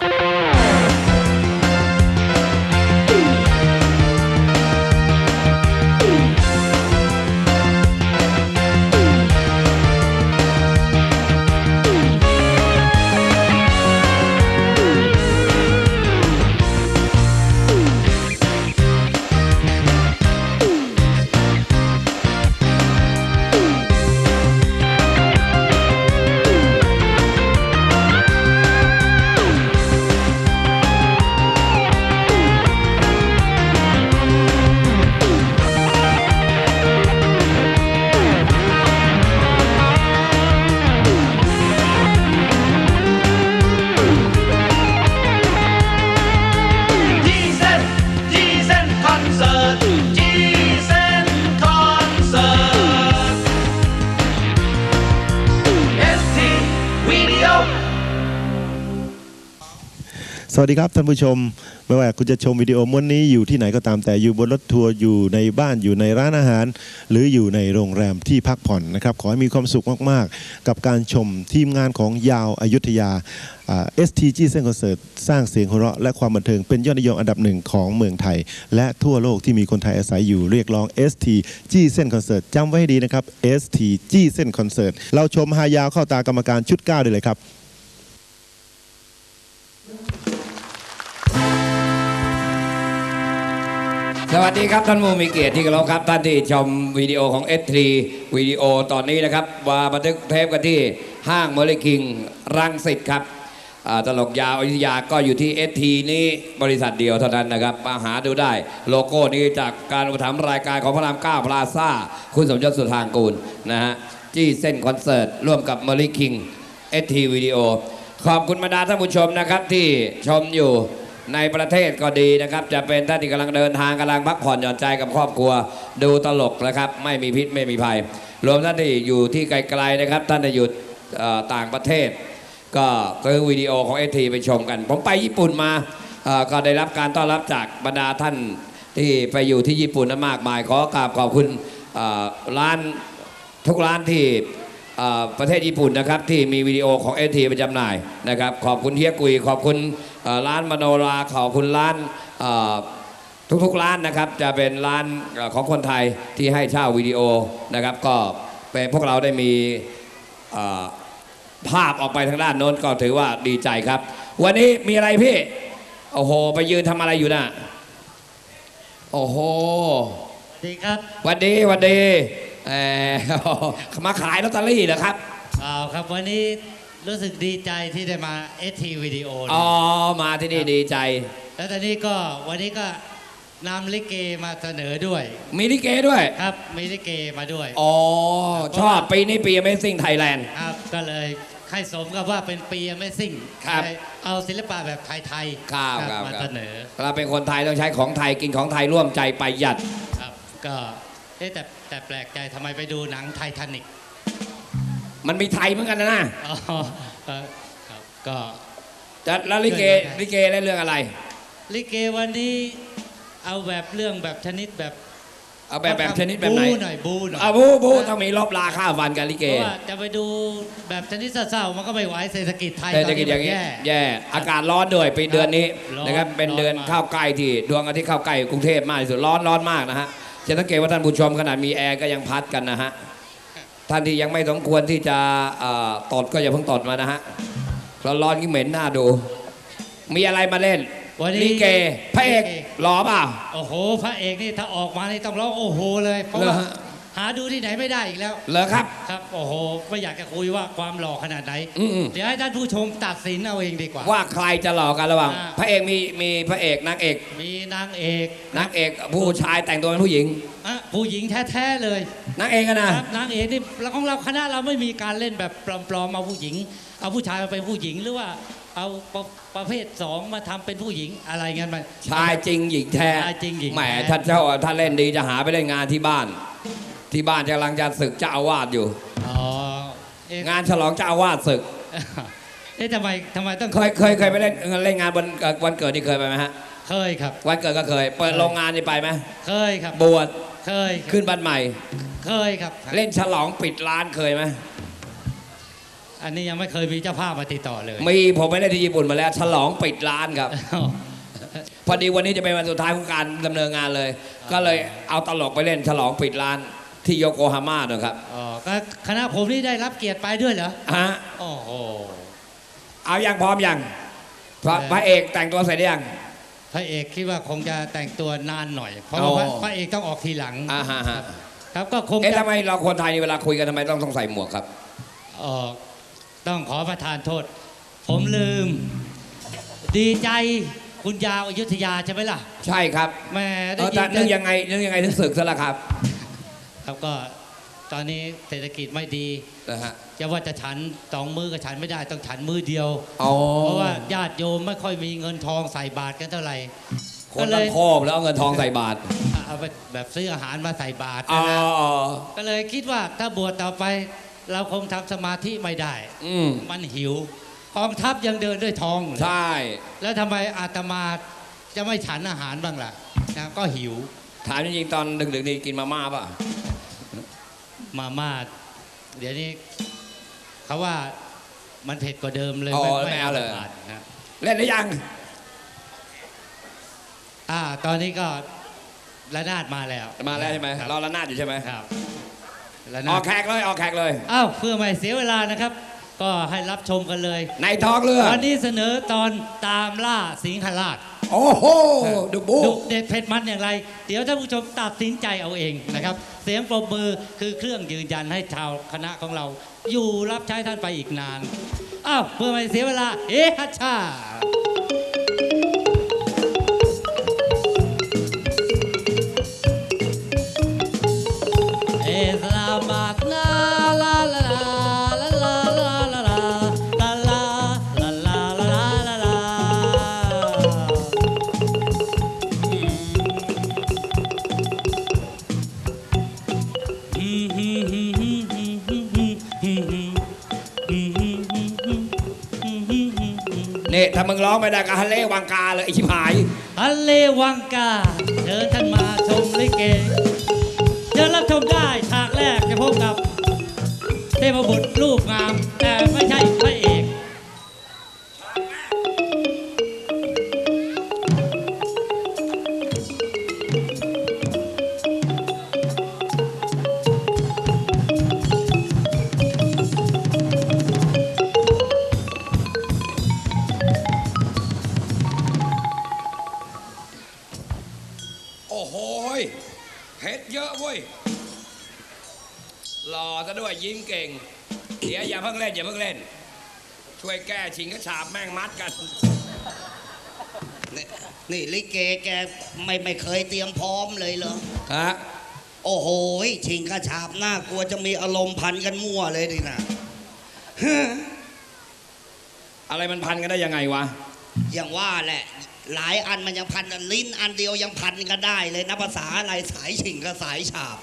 จี สวัสดีครับท่านผู้ชม ไม่ว่าคุณจะชมวิดีโอม้วนนี้อยู่ที่ไหนก็ตามแต่อยู่บนรถทัวร์อยู่ในบ้านอยู่ในร้านอาหาร หรืออยู่ในโรงแรมที่พักผ่อนนะครับ ขอให้มีความสุขมากๆ กับการชมทีมงานของยาวอายุทยาเอสทีจีเซนคอนเสิร์ตสร้างเสียงหัวเราะและความบันเทิงเป็นยอดนิยมอันดับหนึ่งของเมืองไทย และทั่วโลกที่มีคนไทยอาศัยอยู่เรียกร้อง ST จีเซนคอนเสิร์ตจำไว้ให้ดีนะครับ ST จีเซนคอนเสิร์ตเราชมฮายาวเข้าตากรรมการชุดเก้าได้เลยครับ สวัสดีครับท่านผู้มีเกียรติที่เคารพครับท่านที่ชมวิดีโอของ S3 วิดีโอตอนนี้นะครับมาบันทึกเทปกันที่ห้างเมลิคิงรังสิตครับตลกยาวอยุธยาก็อยู่ที่ S3 นี้บริษัทเดียวเท่านั้นนะครับมาหาดูได้โลโก้นี้จากการอุปถัมภ์รายการของพระราม9พลาซ่า คุณสมยศสุธางกูลนะฮะจี้เส้นคอนเสิร์ต ร่วมกับเมลิคิง ST วิดีโอขอบคุณบรรดาท่านผู้ชมนะครับที่ชมอยู่ ในประเทศก็ดีนะครับ จะเป็นท่านที่กำลังเดินทางกำลังพักผ่อนหย่อนใจกับครอบครัว ดูตลกนะครับ ไม่มีพิษไม่มีภัย รวมท่านที่อยู่ที่ไกลๆนะครับ ท่านที่อยู่ต่างประเทศ ก็ซื้อวิดีโอของเอทีไปชมกัน ผมไปญี่ปุ่นมาก็ได้รับการต้อนรับจากบรรดาท่านที่ไปอยู่ที่ญี่ปุ่นนั้นมากมาย ขอกราบขอบคุณร้านทุกร้านที่ ประเทศญี่ปุ่นนะครับที่มีวิดีโอของเอทีไปจำหน่ายนะครับขอบคุณเฮียกุย ขอบคุณเอ่อร้านมโนราขอบคุณร้านเอ่อทุกๆร้านนะครับจะเป็นร้านเอ่อของคนไทยที่ให้เช่าวิดีโอนะครับก็เป็นพวกเราได้มีเอ่อภาพออกไปทางด้านโน้นก็ถือว่าดีใจครับ วันนี้มีอะไรพี่โอ้โห ไปยืนทำอะไรอยู่น่ะโอ้โหดีครับหวันดีหวันดี เอ่อมาขายลอตเตอรี่เหรอครับ เปล่าครับวันนี้รู้สึกดีใจที่ได้มาเอทีวิดีโออ๋อ มาที่นี่ดีใจ แล้วตอนนี้ก็วันนี้ก็นำลิเกมาเสนอด้วย มีลิเกด้วย ครับมีลิเกมาด้วยอ๋อ ชอบปีนี้ปี Amazing Thailand ครับก็เลยให้สมกับว่าเป็นปีไม่ซิ่งครับเอาศิลปะแบบไทยๆครับครับมาครับเสนอเราเป็นคนไทยต้องใช้ของไทยกินของไทยร่วมใจประหยัดครับก็ เอ๊ะแต่แต่แปลกใจทำไมไปดูหนังไททานิกมันมีไทยเหมือนกันนะนะอ๋อเออครับก็จะแล้วลิเกเรื่องอะไรลิเกเล่นเรื่องอะไร ลิเกวันนี้เอาแบบเรื่องแบบชนิดแบบเอาแบบแบบชนิดแบบไหนบูหน่อยบูหน่อยเอาบูบูต้องมีลบลาข้าวฟันกันลิเกเพราะว่าจะไปดูแบบชนิดเศร้าๆมันก็ไม่ไหวเศรษฐกิจไทยเศรษฐกิจอย่างนี้นี้แย่แย่อากาศร้อนด้วยปีเดือนนี้ร้อนนะครับเป็นเดือนร้อนมากเข้าใกล้ที่ดวงอาทิตย์เข้าใกล้กรุงเทพมากที่สุดร้อนร้อนมากนะฮะ จะสังเกตว่าท่านผู้ชมขนาดมีแอร์ก็ยังพัดกันนะฮะ ท่านที่ยังไม่สมควรที่จะเอ่อตดก็อย่าเพิ่งตดมานะฮะร้อนร้อนๆก็เหม็นหน้าดู มีอะไรมาเล่นวันนี้ลิเกพระเอกลิหล่อเปล่าโอ้โห พระเอกนี่ถ้าออกมานี่ต้องร้องโอ้โหเลยเพราะเหรอว่าฮะ หาดูที่ไหนไม่ได้อีกแล้ว เหรอครับ ครับ โอ้โหไม่อยากจะคุยว่าความหล่อขนาดไหน อืม เดี๋ยวให้ท่านผู้ชมตัดสินเอาเองดีกว่า ว่าใครจะหล่อกันระหว่าง อ่า พระเอกมีมีพระเอกนางเอกมีนางเอกนางเอกผู้ชายแต่งตัวเป็นผู้หญิงอะผู้หญิงแท้ๆเลยนางเอกอะนะ ครับนางเอกนี่เราของเราคณะเราไม่มีการเล่นแบบปลอมๆเอาผู้หญิง เอาผู้ชายมาเป็นผู้หญิงหรือว่าเอาประประเภทสองมาทำเป็นผู้หญิงอะไรเงี้ยมัน ชายจริงหญิงแท้ชายจริงหญิงแหมแท้ท่านเจ้าท่านเล่นดีจะหาไปเล่นงานที่บ้าน ที่บ้านกำลังจะศึกเจ้าอาวาสอยู่ อ๋อเอ๊ะงานฉลองเจ้าอาวาสศึก เอ๊ะทำไมทำไมต้องเคยเคยเคยไปเล่นเล่นงานวันเอ่อวันเกิดนี่เคยไปไหมฮะเคยครับ วันเกิดก็เคย เปิดโรงงานนี่ไปไหมเคยครับ บวชเคยครับขึ้นบ้านใหม่ เคยครับ เล่นฉลองปิดร้านเคยไหมอันนี้ยังไม่เคยมีเจ้าภาพมาติดต่อเลยมีผมไปได้ที่ญี่ปุ่นมาแล้ว ฉลองปิดร้านครับพอดีวันนี้จะเป็นวันสุดท้ายของการดำเนินงานเลย ก็เลยเอาตลกไปเล่นฉลองปิดร้าน ที่โยโกฮาม่านะครับอ๋อก็คณะผมนี่ได้รับเกียรติไปด้วยเหรอฮะโอ้โหเอายังพร้อมยังพระเอ่อพระเอกแต่งตัวเสร็จหรือยังพระเอกคิดว่าคงจะแต่งตัวนานหน่อย เพราะว่าพระอ๋อพระเอกต้องออกทีหลังอ่าฮะฮะครับก็คงเอ๊ะจะทำไมเราคนไทยนี่เวลาคุยกันทำไมต้องต้องใส่หมวกครับเอ่อต้องขอประทานโทษ ผมลืม ดีใจคุณยาวอยุธยาใช่ไหมล่ะ ใช่ครับแหม่เอได้อยิแต่นนึกยังไงนึกยังไงถึงศึกซะละครับ ครับก็ตอนนี้เศรษฐกิจไม่ดีนะฮะ จะว่าจะฉันสองมือก็ฉันไม่ได้ต้องฉันมือเดียว อ๋อเพราะว่าญาติโยมไม่ค่อยมีเงินทองใส่บาตรกันเท่าไหร่ คก็นเลต้องยโคบแล้วเอาเงินทองใส่บาตรเอาไปแบบซื้ออาหารมาใส่บาตรอ๋อนะอ๋อก็เลยคิดว่าถ้าบวชต่อไปเราคงทำสมาธิไม่ได้ อืมมันหิวกองทัพยังเดินด้วยทองเลย ใช่ แล้วทำไมอาตมาจะไม่ฉันอาหารบ้างล่ะนะก็หิว ถามจริงๆตอนดึกๆนี่กินมาม่าป่ะ มาม่าเดี๋ยวนี้เขาว่ามันเผ็ดกว่าเดิมเลย อ๋อไม่เอาเลยบาตรนะเล่นหรือยัง อ่า ตอนนี้ก็ระนาดมาแล้วมาแล้วใช่ไหมครับรอระนาดอยู่ใช่ไหมครับระอนาอดกแขกเลยออกแขกเลยอ้าวเพื่อไม่เสียเวลานะครับ ก็ให้รับชมกันเลย ในท้องเรือ วันนี้เสนอตอนตามล่าสิงหราช โอ้โหดุบูดุเด็ดเผ็ดมันอย่างไร เดี๋ยวท่านผู้ชมตัดสินใจเอาเองนะครับ เสียงปรบมือคือเครื่องยืนยันให้ชาวคณะของเรา อยู่รับใช้ท่านไปอีกนาน อ้าวเพื่อไม่เสียเวลา เอ๊ะฮัชชา มึงร้องไม่ได้ก็ฮัลเล่วังกาเลยไอชิบหาย ฮัลเลวังกาเชิญท่านมาชมลิเกเชิญรับชมได้ฉากแรกจะพบกับ เทพบุตรรูปงาม แต่ไม่ใช่พระเอก วยแก้ชิงกระฉาบแม่งมัดกัน นี่นี่ลิเกแกไม่ไม่เคยเตรียมพร้อมเลยเหรอ ฮะ โอ้โหยชิงกระฉาบหน้ากลัวจะมีอารมณ์พันกันมั่วเลยดินะอะไรมันพันกันได้ยังไงวะ อย่างว่าแหละ หลายอันมันยังพันกันลิ้นอันเดียวยังพันกันได้เลยนะภาษาอะไรสายชิงกับสายฉาบ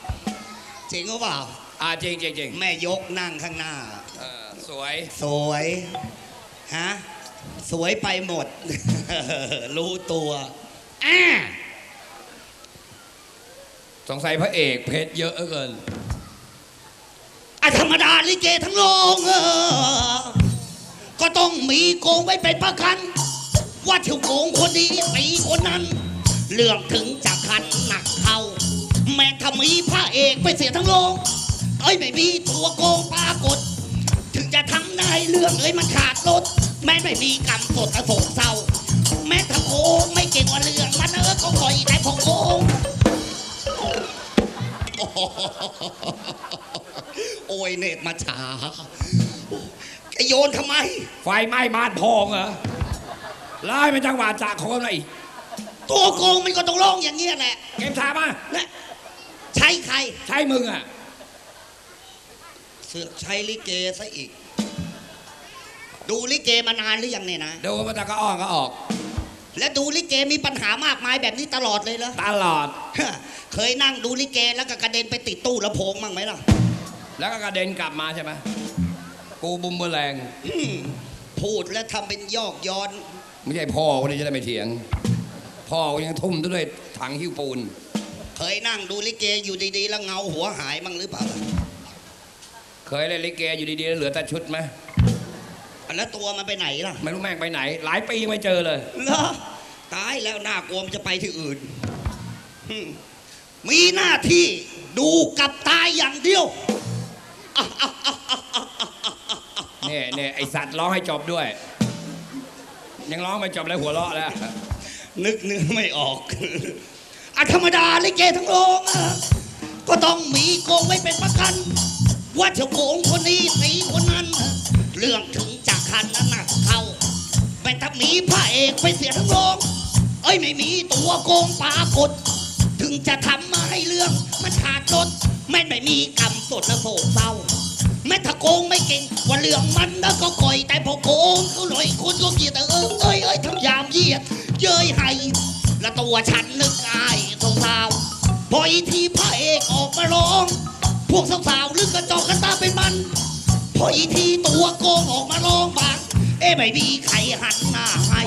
จริงหรือเปล่าอ่าจริงจริงจริงแม่ยกนั่งข้างหน้าเออ สวย สวย ฮะ สวยไปหมด รู้ตัวอ่าสงสัยพระเอกเพชรเยอะเหลือเกินอะธรรมดาลิเกทั้งโรงเออก็ต้องมีโกงไว้เป็นประกัน ว่าเที่ยวโกงคนนี้ตีคนนั้น เรื่องถึงจะคันหนักเข้าแม้ถ้ามีพระเอกไปเสียทั้งโรงเอ้ยไม่มีตัวโกงปรากฏถึง จะทำได้เรื่องเอ้ยมันขาดรถแม้ไม่มีกรรมสดอโศกเศร้า แม้ถ้าโกงไม่เก่งกว่าเรื่องมันเออก็คอยแต่พอโกงโอ้ยเนตรมาฉาไอโยนทำไม ไฟไหม้บ้านพองเหรอไล่เป็นจังหวะจากโคนมาอีกตัวโกงมันก็ต้องร้องอย่างเงี้ยแหละ เก็บถามมานะใช้ใคร ใช่มึงอะ เสือกใช้ลิเกซะอีก ดูลิเกมานานหรือยังเนี่ยนะ ดูมันจะก็อ้อนก็ออก และดูลิเกมีปัญหามากมายแบบนี้ตลอดเลยเหรอ ตลอดฮะเคยนั่งดูลิเกแล้วก็กระเด็นไปติดตู้ลำโพงมั่งไหมล่ะ แล้วก็กระเด็นกลับมาใช่ไหมกูบุมเบอร์แรงอืมพูดแล้วทำเป็นยอกย้อน ไม่ใช่พ่อคนนี้จะได้ไม่เถียง พ่อก็ยังทุ่มด้วยถังหิ้วปูน เคยนั่งดูลิเกอยู่ดีๆ แล้วเงาหัวหายมั่งหรือเปล่าล่ะเคยเล่นลิเกอยู่ดีๆแล้วเหลือแต่ชุดไหม แล้วตัวมันไปไหนล่ะไม่รู้แม่งไปไหน หลายปีไม่เจอเลยเหรอตายแล้วน่ากลัวมันจะไปที่อื่นอืมมีหน้าที่ดูกับตายอย่างเดียวเนี่ยเนี่ยไอสัตว์ร้องให้จบด้วย ยังร้องไม่จบเลยหัวเราะแล้ว นึกเนื้อไม่ออกอะธรรมดาลิเกทั้งโรงอะก็ต้องมีโกงไว้เป็นประกัน ว่าจะโกงคนนี้ตีคนนั้น เรื่องถึงจาก คันนั้นนะเขาแต่ถ้ามีพระเอกไปเสียทั้งโรงเอ้ยไม่มีตัวโกงปรากฏ ถึงจะทำมาให้เรื่องมันขาดรถแม่ไม่มีกรรมสดและโศกเศร้า แม้ถ้าโกงไม่เก่งว่าเรื่องมันนะก็ก่อยแต่พอโกงเขาหน่อยคนก็เกลียดแต่เออเอ้ยเอ้ยทำยามเยียดเย้ยให้และตัวฉันนึกอายสงสาวพออีทีพระเอกออกมาร้อง พวกสาวๆลึกกระจอกกันตาเป็นมัน พออีทีตัวโกงออกมาร้องบาง เอ้ไม่มีใครหันหน้าให้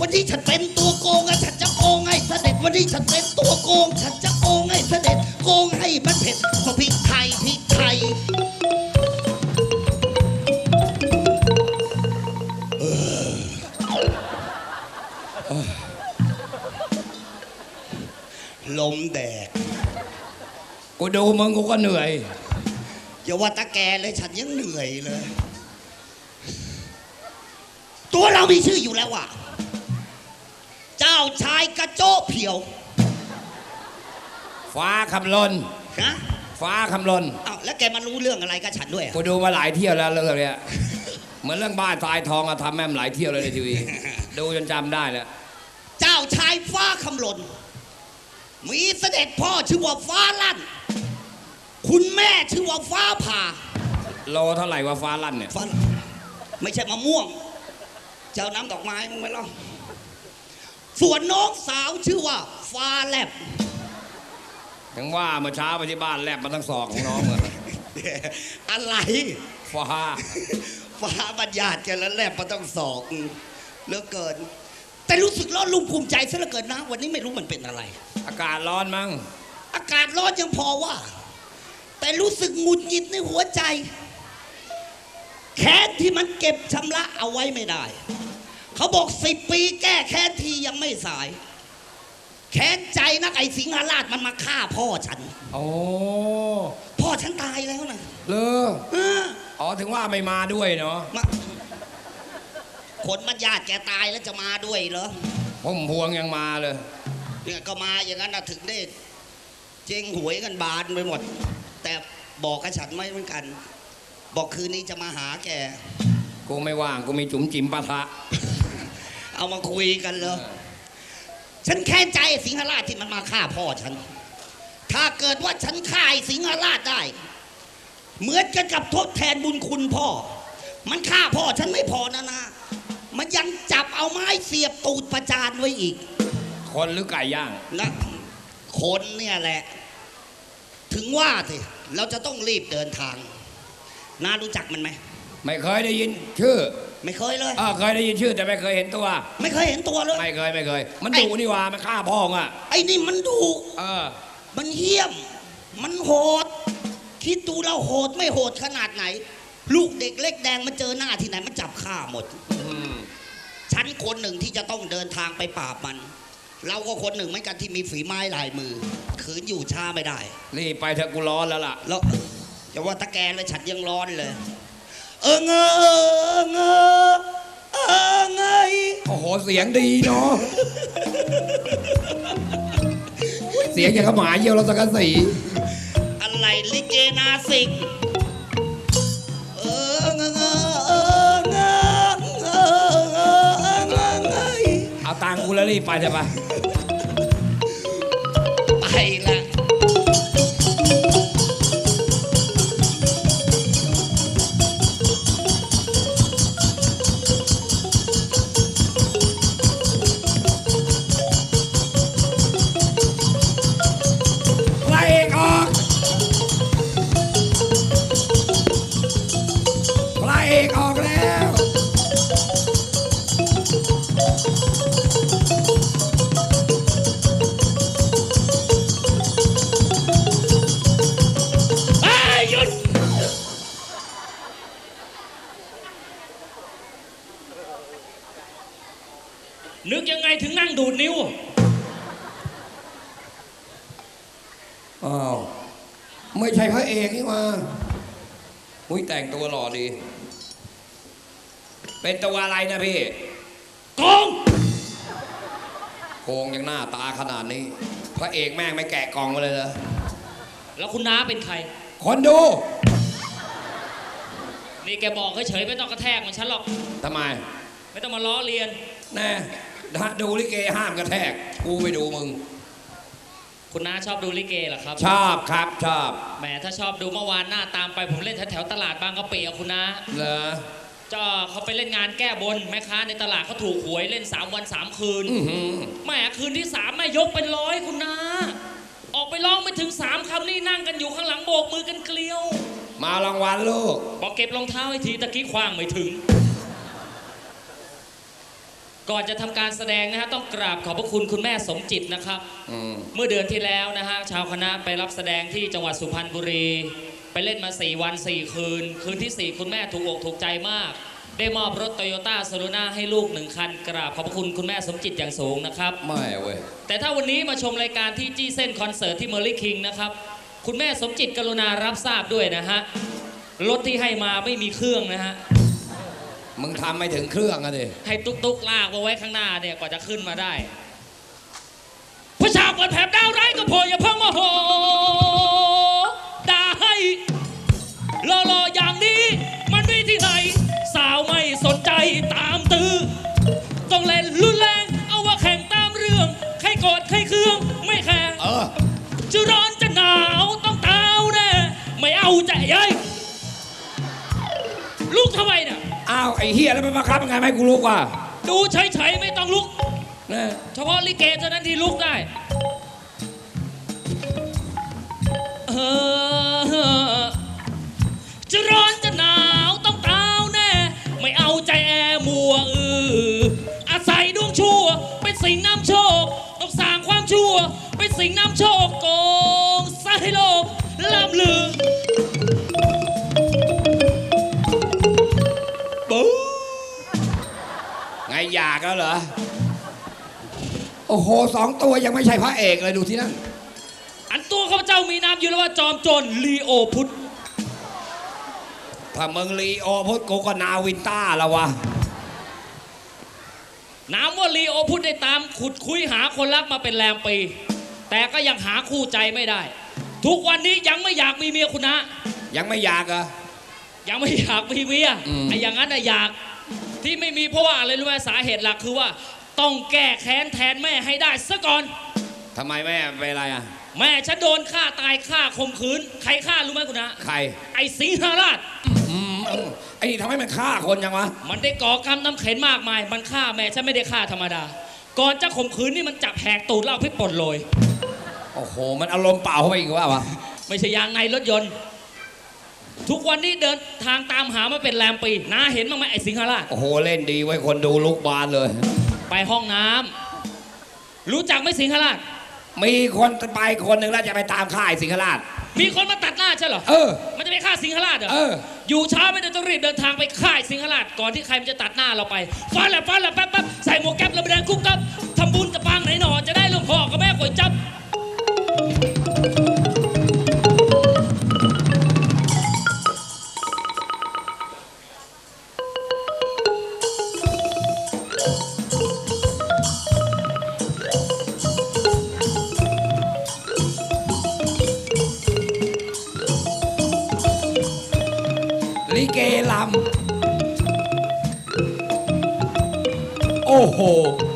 วันที่ฉันเป็นตัวโกงอะฉันจะโกงให้เสด็จ วันที่ฉันเป็นตัวโกง ฉันจะโกงให้เสด็จ โกงให้มันเผ็ดเพราะพริกไทยพริกไทยลมแดดกูดูมึงกูก็เหนื่อย อย่าว่าตาแกเลยฉันยังเหนื่อยเลย ตัวเรามีชื่ออยู่แล้วอะ เจ้าชายกระโจ้เพียว ฟ้าคำลนฮะฟ้าคำลนอ้าวแล้วแกมารู้เรื่องอะไรกับฉันด้วยอะกูดูมาหลายเที่ยวแล้วเรื่องเนี้ยเหมือนเรื่องบ้านทรายทองอะทำแม่มหลายเที่ยวเลยในทีวีดูจนจำได้แล้ว เจ้าชายฟ้าคำลนมีเสด็จพ่อชื่อว่าฟ้าลั่น คุณแม่ชื่อว่าฟ้าผ่าโลเท่าไหร่ว่าฟ้าลั่นเนี่ยฟ้าไม่ใช่มะม่วง เจ้าน้ำดอกไม้มึงไม่ล่องส่วนน้องสาวชื่อว่าฟ้าแลบ ถึงว่าเมื่อเช้าไปที่บ้านแลบมาทั้งศอกของน้องเลยอะไร ฟ้า ฟ้าบัญญัติกันแล้วแลบมาต้องสองเหลือเกิน แต่รู้สึกร้อนรุ่มภูมิใจซะเหลือเกินนะ วันนี้ไม่รู้มันเป็นอะไร อากาศร้อนมั้ง อากาศร้อนยังพอว่า แต่รู้สึกหงุดหงิดในหัวใจ แค้นที่มันเก็บชำระเอาไว้ไม่ได้ เขาบอกสิบปีแก้แค้นทียังไม่สาย แค้นใจนักไอ้สิงหราชมันมาฆ่าพ่อฉัน โอ้พ่อฉันตายแล้วนะเลอเอออ๋อถึงว่าไม่มาด้วยเนาะมาคนมันญาติแกตายแล้วจะมาด้วยเหรอผมพวงยังมาเลยเนี่ยก็มาอย่างนั้นนะถึงได้เจ๊งหวยกันบานไปหมด แต่บอกกับฉันไม่เหมือนกัน บอกคืนนี้จะมาหาแก กูไม่ว่างกูมีจุ๋มจิ๋มปะทะ เอามาคุยกันเลยฉันแค้นใจไอ้สิงหราชที่มันมาฆ่าพ่อฉัน ถ้าเกิดว่าฉันฆ่าไอ้สิงหราชได้ เหมือนกันกับทดแทนบุญคุณพ่อ มันฆ่าพ่อฉันไม่พอนะนะ มันยังจับเอาไม้เสียบตูดประจานไว้อีก คนหรือไก่ย่างนะคนเนี่ยแหละ ถึงว่าสิเราจะต้องรีบเดินทางน้ารู้จักมันไหม ไม่เคยได้ยินชื่อ ไม่เคยเลยเออเคยได้ยินชื่อแต่ไม่เคยเห็นตัว ไม่เคยเห็นตัวเลย ไม่เคยไม่เคย มันไอ้ดุนี่หว่ามันฆ่าพ่องอะ ไอ้นี่มันดุเออ มันเหี้ยม มันโหด คิดดูเราโหดไม่โหดขนาดไหน ลูกเด็กเล็กแดงมันเจอหน้าที่ไหนมันจับฆ่าหมดอืมฉันคนหนึ่งที่จะต้องเดินทางไปปราบมัน เราก็คนหนึ่งเหมือนกันที่มีฝีไม้ลายมือ ขืนอยู่ช้าไม่ได้ รีบไปเถอะกูร้อนแล้วล่ะ แล้วอย่าว่าตะแกรงเลยฉันยังร้อนเลย เออเงอเงอเออเงยโอ้โห เสียงดีเนาะ เสียงอย่างกับหมาเยี่ยวรถสังกะสี อะไรลิเกนาสิกเออเงอเงอเออเงอเงอเงอเออเงอเงยเอาตังค์กูแล้วรีบไปเถอะไป ไเป็นตัวอะไรนะพี่โกงโกงยังหน้าตาขนาดนี้ พระเอกแม่งไม่แกะกล่องมาเลยเหรอแล้วคุณน้าเป็นใคร คนดู นี่แกบอกเฉยๆไม่ต้องกระแทกเหมือนฉันหรอก ทำไม ไม่ต้องมาล้อเลียน แน่ถ้าดูลิเกห้ามกระแทก กูไปดูมึง คุณน้าชอบดูลิเกเหรอครับ ชอบครับชอบ แหมถ้าชอบดูเมื่อวานหน้าตามไปผมเล่นแถวๆตลาดบางกะปิอะคุณน้า เหรอเจ้าเขาไปเล่นงานแก้บนแม่ค้าในตลาดเขาถูกหวยเล่น 3 วัน 3 คืนอื้อหือแหมคืนที่สามแม่ยกเป็นร้อยคุณน้าออกไปร้องไม่ถึงสามคำนี่นั่งกันอยู่ข้างหลังโบกมือกันเกลียว มารางวัลลูก บอกเก็บรองเท้าให้ทีตะกี้คว้างไม่ถึง ก่อนจะทำการแสดงนะฮะต้องกราบขอบพระคุณคุณแม่สมจิตนะครับอืมเมื่อเดือนที่แล้วนะฮะชาวคณะไปรับแสดงที่จังหวัดสุพรรณบุรี ไปเล่นมา 4 วัน 4 คืน คืนที่ 4 คุณแม่ถูกอกถูกใจมาก ได้มอบรถโตโยต้าโซลูน่าให้ลูกหนึ่งคันกราบขอบพระคุณคุณแม่สมจิตอย่างสูงนะครับไม่เว้ยแต่ถ้าวันนี้มาชมรายการที่จี้เส้นคอนเสิร์ตที่เมอร์ลี่คิงนะครับคุณแม่สมจิตกรุณารับทราบด้วยนะฮะรถที่ให้มาไม่มีเครื่องนะฮะมึงทำไม่ถึงเครื่องอะดิให้ตุ๊กตุ๊กลากมาไว้ข้างหน้าเนี่ยกว่าจะขึ้นมาได้พระชาเปิดแผลดาวร้ายก็พออย่าเพิ่งมาโหด่าให้ รอรอๆอย่างนี้มันมีที่ไหน สาวไม่สนใจตามตื้อต้องเล่นรุนแรง เอาว่าแข่งตามเรื่อง ใครโกรธใครเคืองไม่แข่งเออ จะร้อนจะหนาวต้องตาวแน่ไม่เอาใจยัยลูกทำไมเนี่ยอ้าว ไอ้เฮียแล้วมันบังคับยังไงไม่ให้กูรู้ว่ะดูเฉยๆไม่ต้องลุกนะเฉพาะลิเกเท่านั้นที่ลุกได้ เออ จะร้อนจะหนาวต้องตาวแน่ ไม่เอาใจแอมัวเอออาศัยดวงชั่ว เป็นสิ่งน้ำโชค ต้องสร้างความชั่ว เป็นสิ่งน้ำโชคโกงสร้างให้โลกล่ำลือบู๊ไงอยากแล้วเหรอ โอ้โหสองตัวยังไม่ใช่พระเอกเลยดูที่นั่น อันตัวข้าพเจ้ามีนามอยู่แล้วว่าจอมโจรลีโอพุทธ ถ้ามึงลีโอพุทธกูก็นาวินต้าแล้ววะนามว่าลีโอพุทธได้ตามขุดคุยหาคนรักมาเป็นแรมปี แต่ก็ยังหาคู่ใจไม่ได้ ทุกวันนี้ยังไม่อยากมีเมียคุณนะ ยังไม่อยากเหรอะ ยังไม่อยากมีเมียอืม ไอ้อย่างนั้นน่ะอยากที่ไม่มีเพราะว่าอะไรรู้ไหมสาเหตุหลักคือว่า ต้องแก้แค้นแทนแม่ให้ได้ซะก่อน ทำไมแม่เป็นอะไรอะแม่ฉันโดนฆ่าตายฆ่าข่มขืน ใครฆ่ารู้ไหมคุณนะ ใคร ไอ้สิงหราชอืมอืม ไอ้นี่ทำให้มันฆ่าคนยังวะ มันได้ก่อกรรมน้ำเข็นมากมาย มันฆ่าแม่ฉันไม่ได้ฆ่าธรรมดา ก่อนจะข่มขืนนี่มันจับแหกตูดเหล่าพิษป่นโรยโอ้โห มันอารมณ์เปล่าเข้าไปอีกว่าวะ ไม่ใช่ยางในรถยนต์ ทุกวันนี้เดินทางตามหามาเป็นแรมปีน้าเห็นบ้างไหมไอ้สิงหราชโอ้โห เล่นดีไว้คนดูลุกบานเลย ไปห้องน้ำรู้จักไหมสิงหราชมีคนไปคนหนึ่งแล้วจะไปตามค่ายสิงหราชมีคนมาตัดหน้าใช่เหรอ เออ มันจะไปฆ่าสิงหราชเหรอ เออ อยู่ช้าไม่ได้ต้องรีบเดินทางไปค่ายสิงหราชก่อนที่ใครมันจะตัดหน้าเราไปฟ้าแหละฟ้าแหละแป๊บแป๊บใส่หมวกแก๊ปแล้วไปเดินคุกกับทำบุญกับปางไหนหนอจะได้หลวงพ่อกับแม่ก๋วยจับ โ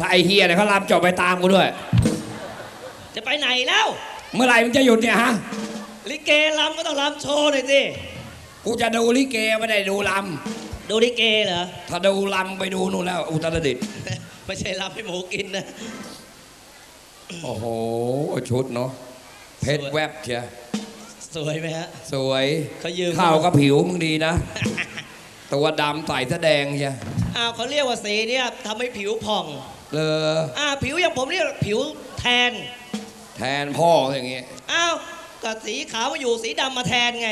ถ้าไอเฮียเนี่ยเขาลำจบไปตามกูด้วย จะไปไหนแล้ว เมื่อไหร่มึงจะหยุดเนี่ยฮะ ลิเกลำก็ต้องลำโชว์หน่อยสิกูจะดูลิเกไม่ได้ดูลดูลิเกเหรอำถ้าดูลำไปดูนู่นแล้ว อุตรดิตถ์ไม่ใช่ลำให้หมูกินนะ โอ้โห ชุดเนาะเพชรแวบเชียสวยไหมฮะ สวยเขายืม เข้ากับผิวมึงดีนะ ตัวดำใส่แสอแดงเชียอ้าวเขาเรียกว่าสีเนี่ยทำให้ผิวผ่อง เลออ้าวผิวอย่างผมเรียกผิวแทน แทนพ่ออย่างเงี้ยอ้าวก็สีขาวมาอยู่สีดำมาแทนไง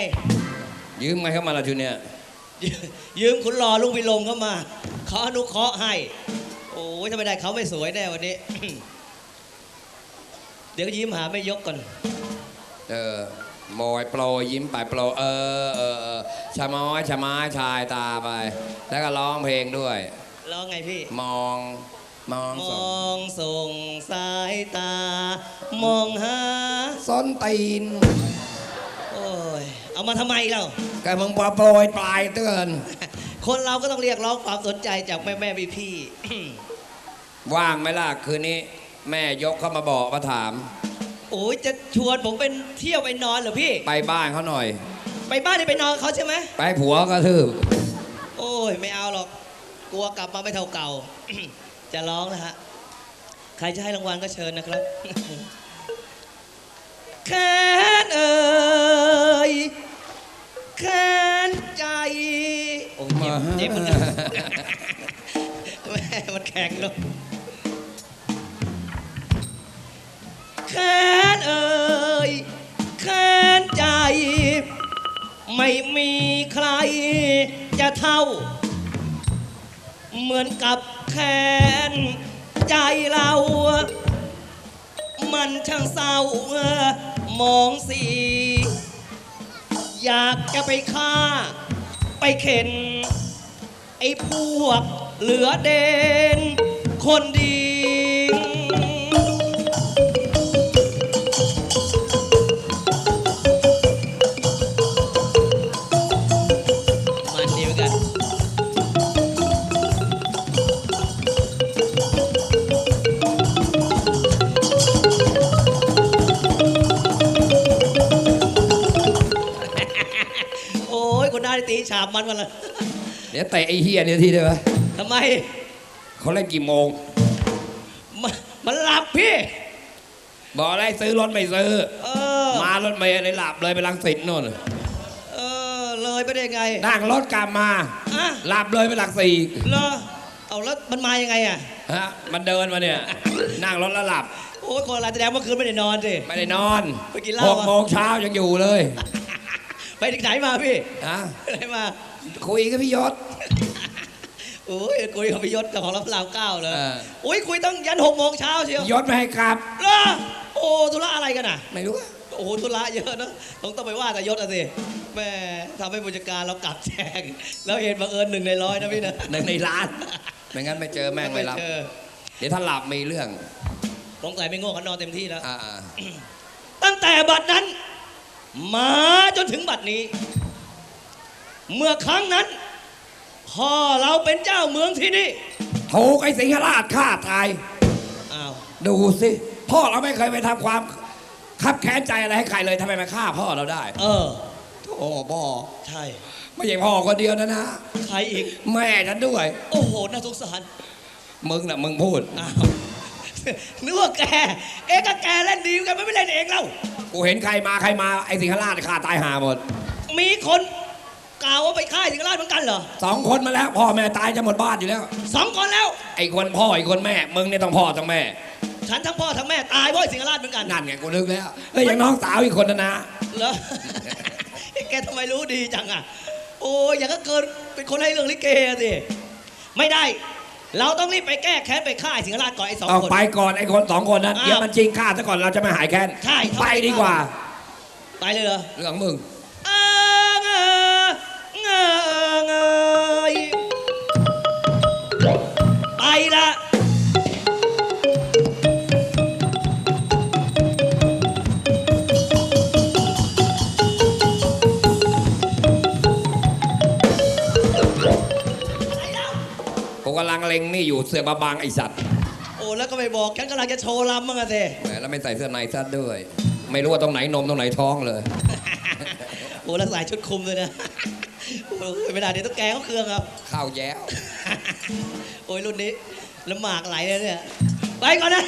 ยืมไงเข้ามาละชุดเนี่ยยืยืมคุณรอลุงพิลมเข้ามาเขาอนุเคราะห์ให้ โอ้ยถ้าไม่ได้เขาไม่สวยแน่วันนี้ เดี๋ยวยิ้มหาไม่ยกก่อน เออมอยโปรยยิ้มไปโปรยเออเออเออชะม้อยชะม้ายชายตาไป แล้วก็ร้องเพลงด้วยแล้วไงพี่ มอง มองมสองส่งสายตา มองหา ส้นตีนโอ้ย เอามาทำไมเราก็มึงปโปรยปลายเตือน คนเราก็ต้องเรียกร้องความสนใจจากแม่แม่พี่พี่ ว่างไหมล่ะคืนนี้ แม่ยกเข้ามาบอกมาถาม โอ้ยจะชวนผมเป็นเที่ยวไปนอนเหรอพี่ ไปบ้านเขาหน่อย ไปบ้านนี่ไปนอนเขาใช่ไหม ไปผัวกระทืบโอ้ย ไม่เอาหรอก กลัวกลับมาไม่เท่าเก่า จะร้องนะฮะ ใครจะให้รางวัลก็เชิญนะครับ แค้นเอ่ยแค้นใจ โอ้ยเจ็บเจ็บเหมือนกันแม่มันแข็งเนาะแค้นเอ่ยแค้นใจ ไม่มีใครจะเท่า เหมือนกับ แค้นใจเรา มันช่างเศร้ามองสี อยากจะไปฆ่า ไปเข็น ไอ้พวกเหลือเด่นคนดี ฉาบมันกันละเดี๋ยวเตะไอ้เฮียเนี่ยทีได้ไหมทำไมเขาเล่นกี่โมง มันมันหลับพี่ บอกอะไรซื้อรถไม่ซื้อ เออ มารถเมล์เลยหลับเลยไปลังสิตนู่นเออ เลยไปได้ไงนั่งรถกลับมา อะหลับเลยไปหลักสี่เลอเอาแล้วมันมายังไงอะ ฮะ มันเดินมาเนี่ย นั่งรถแล้วหลับ โอ้ยคนอะไรแสดงเมื่อคืนไม่ได้นอนสิ ไม่ได้นอนไปกินเหล้าหกอะ โมงเช้ายังอยู่เลย ไปถึงไหนมาพี่ฮะไปไหนมา คุยกับพี่ยศ โอ้ยคุยกับพี่ยศกับของรับราวเก้าเลยเออ โอ้ยคุยตั้งยันหกโมงเช้าเชียวยศไม่ให้กลับ เหรอโอ้ธุระอะไรกันอะ ไม่รู้อะโอ้โหธุระเยอะนะต้องต้องไปว่าแต่ยศอะสิแม่ทำให้ผู้จัดการเรากลับแจกแล้วเห็นบังเอิญหนึ่งในร้อยนะพี่นะหนึ่งในร้านไม่งั้นไม่เจอแม่งไม่รับ เจอเดี๋ยวถ้าหลับมีเรื่องสงสัยไม่ง่วงกันนอนเต็มที่แล้ว อ่าตั้งแต่บัดนั้น มาจนถึงบัดนี้ เมื่อครั้งนั้น พ่อเราเป็นเจ้าเมืองที่นี่ๆถูกไอ้สิงหราชฆ่าตาย อ้าวดูสิ พ่อเราไม่เคยไปทำความคับแค้นใจอะไรให้ใครเลยทำไมมาฆ่าพ่อเราได้เออ โอ้พ่อใช่ ไม่ใช่พ่อคนเดียวนะนะ ใครอีก แม่ฉันด้วย โอ้โห น่าสงสาร มึงน่ะมึงพูด อ้าว นึกว่าแก เอ๊ะก็แกเล่นดีกันไม่เล่นเองแล้วกูเห็นใครมาใครมาไอ้สิงหราชฆ่าตายหาหมดมีคนกล่าวว่าไปฆ่าสิงห์ราชเหมือนกันเหรอสองคนมาแล้วพ่อแม่ตายจะหมดบ้านอยู่แล้ว สองคนแล้ว ไอ้คนพ่อไอ้คนแม่ มึงเนี่ยต้องพ่อต้องแม่ ฉันทั้งพ่อทั้งแม่ตายเพราะไอ้สิงห์ราชเหมือนกันนั่นไงกูนึกแล้วแล้วอย่างน้องสาวอีกคนนะนะเหรอ แกทำไมรู้ดีจังอะ โอ้ยอย่างก็เกินเป็นคนให้เรื่องลิเกอะสิไม่ได้ เราต้องรีบไปแก้แค้นไปฆ่าไอ้สิงห์ราชก่อนไอ้สองต้องคน ไปก่อนไอ้คนสองคนนั้นอ้าว เดี๋ยวมันจริงฆ่าซะก่อนเราจะไม่หายแค้นใช่ไปดีกว่า ไปเลยเหรอ เรื่องมึง เล็งนี่อยู่เสือกมาบางไอสัตว์โอ้แล้วก็ไปบอกฉันกำลังจะโชว์ลำมั้งอะเซ่แหมแล้วไม่ใส่เสื้อในซัดด้วย ไม่รู้ว่าตรงไหนนมตรงไหนท้องเลย โอ้แล้วใส่ชุดคลุมเลยนะโอ้ยไม่ได้เดี๋ยวต้องแกเขาเครื่องครับ ข้าวแย้ว โอ้ยรุ่นนี้แล้วหมากไหลเลยเนี่ย ไปก่อนนะ